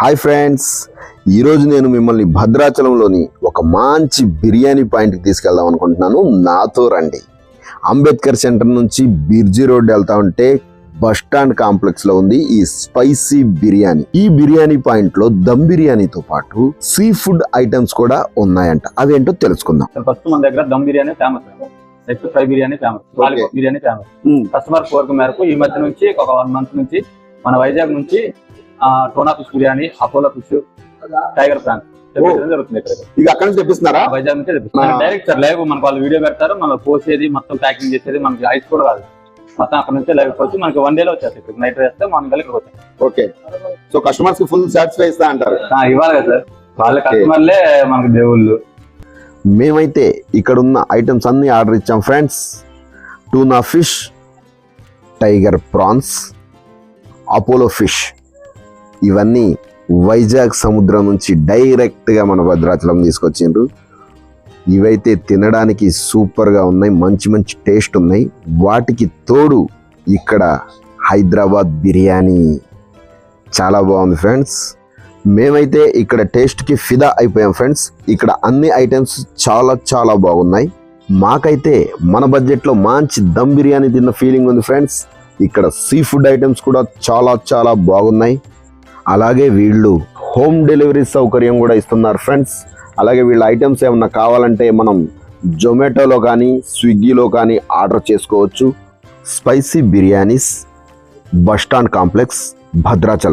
Hi friends ఈరోజు నేను మిమ్మల్ని భద్రాచలంలోని ఒక మంచి బిర్యానీ పాయింట్కి తీసుకెళ్దాం అనుకుంటున్నాను. నాతో రండి. అంబేద్కర్ సెంటర్ నుంచి బిర్జీ రోడ్ వెళ్తా ఉంటే బస్ స్టాండ్ కాంప్లెక్స్లో ఉంది ఈ స్పైసీ బిర్యానీ. ఈ బిర్యానీ పాయింట్లో దమ్ బిర్యానీతో పాటు సీ ఫుడ్ ఐటమ్స్ కూడా ఉన్నాయంట. అవేంటో తెలుసుకుందాం. ఫస్ట్ మన దగ్గర dum biryani famous next fry biryani famous. Biryani famous. Customer కోరిక మేరకు ఈ మధ్య నుంచి ఒక వన్ మంత్ నుంచి మన వైజాగ్ నుంచి tuna fish biryani Apollo fish tiger prawns జరుగుతుంది ఇక్కడ. ఇక అక్కడ నుంచి తెప్పిస్తున్నారా? వైజాగ్ నుంచి. డైరెక్ట్ సార్ లైవ్ మనకు వాళ్ళు వీడియో పెడతారు మనం పోసేది మొత్తం ప్యాకింగ్ చేసేది మనకి ఐస్ కూడా కాదు మొత్తం అక్కడ నుంచి లైవ్ వచ్చి మనకి వన్ డేలో వచ్చేస్తాయి. ఇక్కడ నైట్ వేస్తే మనం కలిగి వచ్చాయి ఓకే. సో కస్టమర్స్కి ఫుల్ సాటిస్ఫై ఇస్తా అంటారు. ఇవ్వాలి కదా సార్. వాళ్ళ. కస్టమర్లే మనకి దేవుళ్ళు. మేమైతే ఇక్కడ ఉన్న ఐటమ్స్ అన్ని ఆర్డర్ ఇచ్చాం friends tuna fish tiger prawns Apollo fish ఇవన్నీ వైజాగ్ సముద్రం నుంచి డైరెక్ట్గా మన భద్రాచలం తీసుకొచ్చిండ్రు. ఇవైతే తినడానికి సూపర్గా ఉన్నాయి మంచి మంచి టేస్ట్ ఉన్నాయి. వాటికి తోడు ఇక్కడ హైదరాబాద్ బిర్యానీ. చాలా బాగుంది ఫ్రెండ్స్. మేమైతే ఇక్కడ టేస్ట్కి ఫిదా అయిపోయాం ఫ్రెండ్స్. ఇక్కడ అన్ని ఐటమ్స్ చాలా చాలా బాగున్నాయి. మాకైతే మన బడ్జెట్లో మంచి దమ్ బిర్యానీ తిన్న ఫీలింగ్ ఉంది ఫ్రెండ్స్. ఇక్కడ సీ ఫుడ్ ఐటమ్స్ కూడా చాలా చాలా బాగున్నాయి. అలాగే వీళ్ళు హోమ్ డెలివరీ సౌకర్యం కూడా ఇస్తున్నారు ఫ్రెండ్స్. అలాగే వీళ్ళ ఐటమ్స్ ఏమన్నా కావాలంటే మనం జొమాటోలో కానీ స్విగ్గీలో కానీ ఆర్డర్ చేసుకోవచ్చు. Spicy biryanis bus stand complex Bhadrachalam.